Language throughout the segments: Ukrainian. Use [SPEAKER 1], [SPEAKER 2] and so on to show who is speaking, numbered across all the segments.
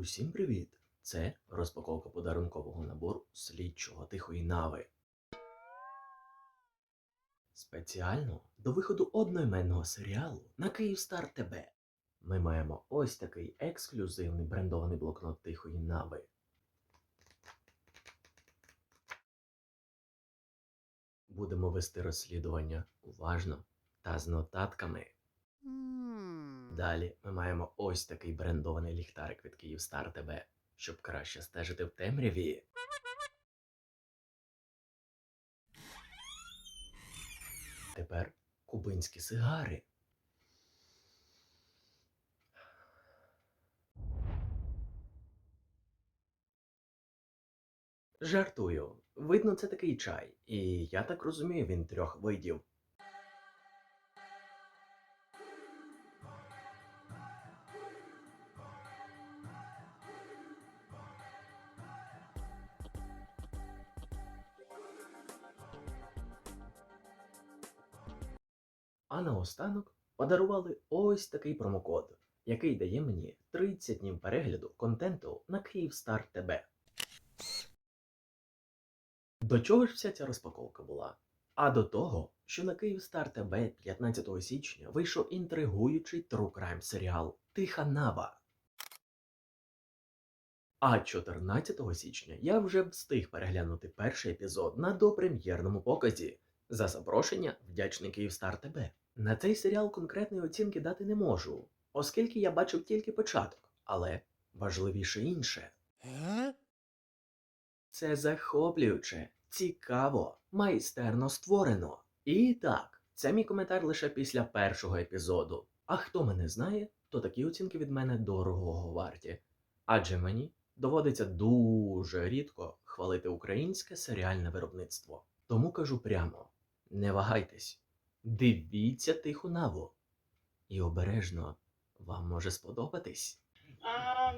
[SPEAKER 1] Усім привіт! Це розпаковка подарункового набору слідчого тихої нави. Спеціально до виходу одноіменного серіалу на Київстар ТБ ми маємо ось такий ексклюзивний брендований блокнот тихої нави. Будемо вести розслідування уважно та з нотатками. Далі ми маємо ось такий брендований ліхтарик від Київстар ТБ, щоб краще стежити в темряві. Тепер кубинські сигари. Жартую. Видно, це такий чай, і я так розумію, він трьох видів. А наостанок подарували ось такий промокод, який дає мені 30 днів перегляду контенту на Київстар ТБ. До чого ж вся ця розпаковка була? А до того, що на Київстар ТБ 15 січня вийшов інтригуючий True Crime серіал Тиха Нава. А 14 січня я вже встиг переглянути перший епізод на допрем'єрному показі. За запрошення вдячний Київстар ТБ. На цей серіал конкретної оцінки дати не можу, оскільки я бачив тільки початок, але важливіше інше. Це захоплююче, цікаво, майстерно створено. І так, це мій коментар лише після першого епізоду. А хто мене знає, то такі оцінки від мене дорогого варті. Адже мені доводиться дуже рідко хвалити українське серіальне виробництво. Тому кажу прямо: не вагайтесь, дивіться тиху наву. І обережно вам може сподобатись.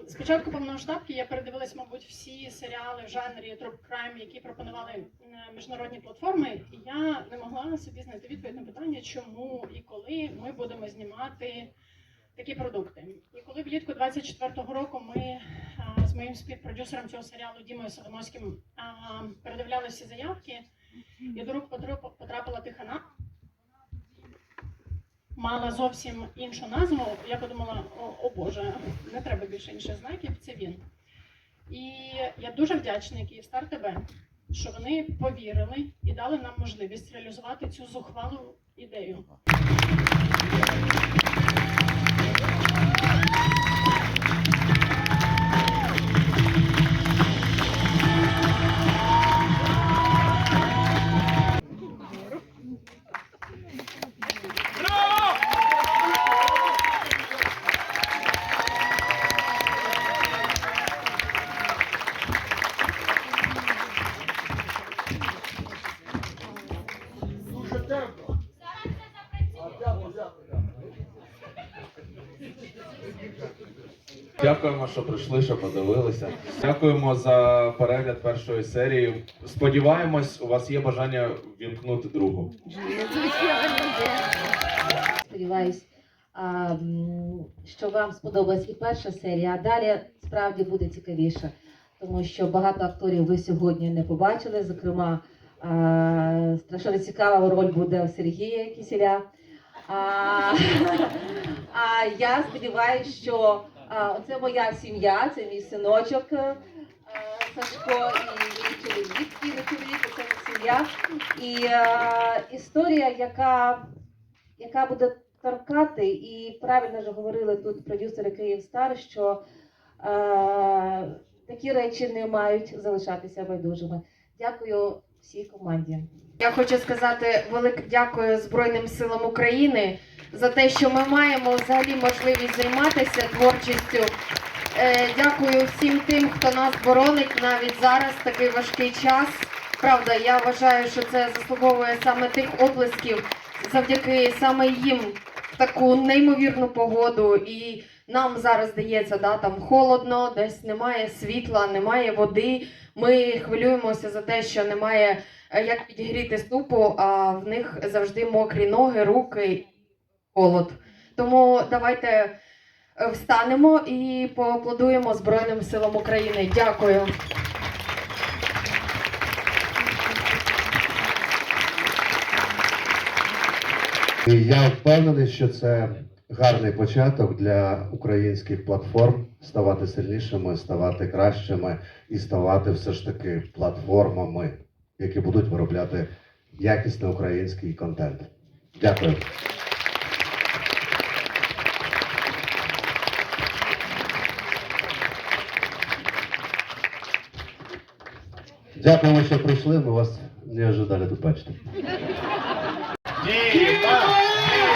[SPEAKER 2] Спочатку повномасштабки я передивилась, мабуть, всі серіали в жанрі Crime, які пропонували е, міжнародні платформи. І я не могла собі знайти відповідь на питання, чому і коли ми будемо знімати такі продукти. І коли влітку 24-го року ми з моїм співпродюсером цього серіалу Дімою Солоновським а, передивляли всі заявки, і до рук потрапила тихана. Мала зовсім іншу назву. Я подумала, о, о Боже, не треба більше інших знаків, це він. І я дуже вдячна Київстар ТБ, що вони повірили і дали нам можливість реалізувати цю зухвалу ідею.
[SPEAKER 3] Дякуємо, що прийшли, що подивилися. Дякуємо за перегляд першої серії. Сподіваємось, у вас є бажання вімкнути другу.
[SPEAKER 4] Сподіваюсь, що вам сподобалась і перша серія, а далі справді буде цікавіше, тому що багато акторів ви сьогодні не побачили. Зокрема, а, страшенно цікава роль буде у Сергія Кісіля. А, я сподіваюся, що оце моя сім'я, це мій синочок е, Сашко і чоловік, і не чоловік, це сім'я. І е, історія, яка, яка буде торкати, і правильно ж говорили тут продюсери Київстар, що е, такі речі не мають залишатися байдужими. Дякую всій команді.
[SPEAKER 5] Я хочу сказати велике дякую Збройним силам України за те, що ми маємо взагалі можливість займатися творчістю. Е, Дякую всім тим, хто нас боронить навіть зараз такий важкий час. Правда, я вважаю, що це заслуговує саме тих оплесків, завдяки саме їм в таку неймовірну погоду. І нам зараз здається, да, там холодно, десь немає світла, немає води. Ми хвилюємося за те, що немає е, як підігріти супу, а в них завжди мокрі ноги, руки, холод. Тому давайте е, встанемо і поаплодуємо Збройним силам України. Дякую.
[SPEAKER 6] Я впевнений, що це гарний початок для українських платформ ставати сильнішими, ставати кращими і ставати все ж таки платформами, які будуть виробляти якісний український контент. Дякую. Дякуємо, що прийшли. Ми вас не ожидали тут бачити.
[SPEAKER 7] Діма!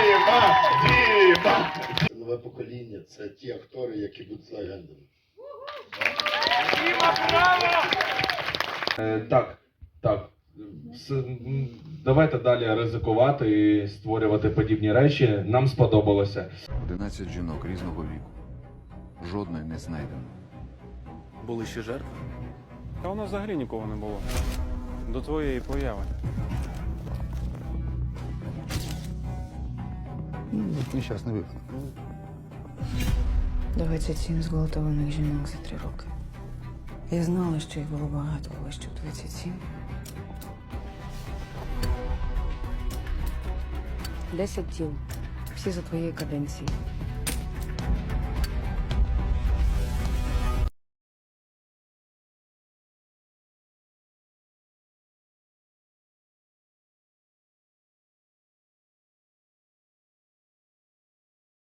[SPEAKER 7] Діма! Діма!
[SPEAKER 8] Нове покоління це ті актори, які будуть з легендами.
[SPEAKER 3] Е, так, так. С- м, Давайте далі ризикувати і створювати подібні речі. Нам сподобалося.
[SPEAKER 9] 11 жінок різного віку. Жодної не знайдено.
[SPEAKER 10] Були ще жертви?
[SPEAKER 11] Та у нас взагалі нікого не було. До твоєї появи.
[SPEAKER 9] Нещасний випадок.
[SPEAKER 12] 27 зґвалтованих жінок за три роки. Я знала, що їх було багато, але що 27. Десять тіл. Всі за твоєї каденції.